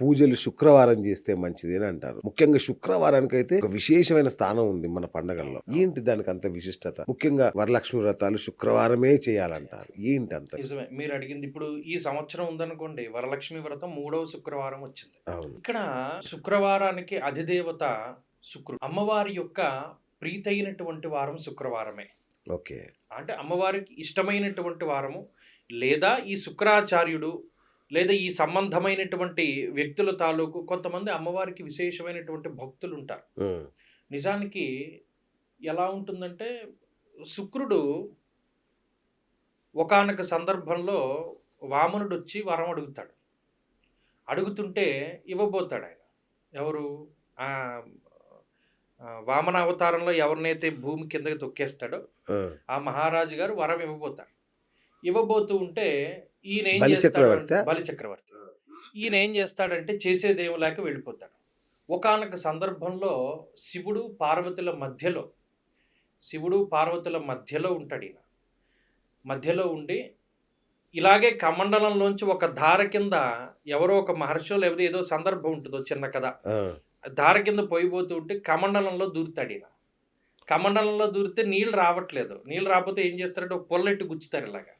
పూజలు శుక్రవారం చేస్తే మంచిది అని అంటారు. ముఖ్యంగా శుక్రవారానికి అయితే ఒక విశేషమైన స్థానం ఉంది మన పండగల్లో. ఏంటి దానికి అంత విశిష్టత? ముఖ్యంగా వరలక్ష్మి వ్రతాలు శుక్రవారమే చేయాలంటారు. ఏంటి అంత? నిజమే. మీరు అడిగింది ఇప్పుడు ఈ సంవత్సరం ఉందనుకోండి వరలక్ష్మి వ్రతం మూడవ శుక్రవారం వచ్చింది. అవును. ఇక్కడ శుక్రవారానికి అధిదేవత శుక్రుడు. అమ్మవారి యొక్క ప్రీతైనటువంటి వారం శుక్రవారమే. ఓకే. అంటే అమ్మవారికి ఇష్టమైనటువంటి వారము. లేదా ఈ శుక్రాచార్యుడు లేదా ఈ సంబంధమైనటువంటి వ్యక్తుల తాలూకు కొంతమంది అమ్మవారికి విశేషమైనటువంటి భక్తులు ఉంటారు నిజానికి ఎలా ఉంటుందంటే శుక్రుడు ఒకానొక సందర్భంలో వామనుడు వచ్చి వరం అడుగుతాడు. అడుగుతుంటే ఇవ్వబోతాడు ఆయన ఎవరు వామన అవతారంలో ఎవరినైతే భూమి కిందకి తొక్కేస్తాడో ఆ, ఆ మహారాజు గారు వరం ఇవ్వబోతాడు ఇవ్వబోతూ ఉంటే ఈయన ఏం బలి చేస్తాడు చక్రవర్తా? బలి చక్రవర్తి. ఈయన ఏం చేస్తాడంటే చేసేదేం లేక వెళ్ళిపోతాడు. ఒకానొక సందర్భంలో శివుడు పార్వతుల మధ్యలో శివుడు పార్వతుల మధ్యలో ఉంటాడు ఈయన. మధ్యలో ఉండి ఇలాగే కమండలంలోంచి ఒక ధార కింద ఎవరో ఒక మహర్షో లేకపోతే ఏదో సందర్భం ఉంటుందో చిన్న కథ. దారి కింద పోయిపోతూ ఉంటే కమండలంలో దూరుతాడు ఈయన. కమండలంలో దూరితే నీళ్ళు రావట్లేదు. నీళ్ళు రాకపోతే ఏం చేస్తారంటే ఒక పొల్లెట్టు గుచ్చుతారు ఇలాగా.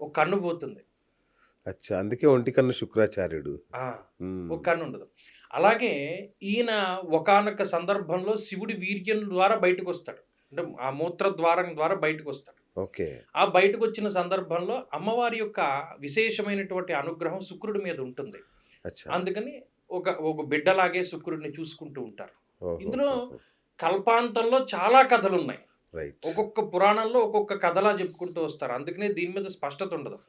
ఒక కన్ను పోతుంది. అచ్చా అందుకే ఒంటి కన్ను శుక్రాచార్యుడు. ఒక కన్ను ఉండదు. అలాగే ఈయన ఒకానొక సందర్భంలో శివుడి వీర్యం ద్వారా బయటకు వస్తాడు అంటే ఆ మూత్ర ద్వారం ద్వారా బయటకు వస్తాడు ఓకే. ఆ బయటకు వచ్చిన సందర్భంలో అమ్మవారి యొక్క విశేషమైనటువంటి అనుగ్రహం శుక్రుడి మీద ఉంటుంది. అందుకని ఒక ఒక బిడ్డలాగే శుక్రుడిని చూసుకుంటూ ఉంటారు. ఇందులో కల్పాంతంలో చాలా కథలు ఉన్నాయి రైట్ ఒక్కొక్క పురాణంలో ఒక్కొక్క కథలా చెప్పుకుంటూ వస్తారు. అందుకనే దీని మీద స్పష్టత ఉండదు.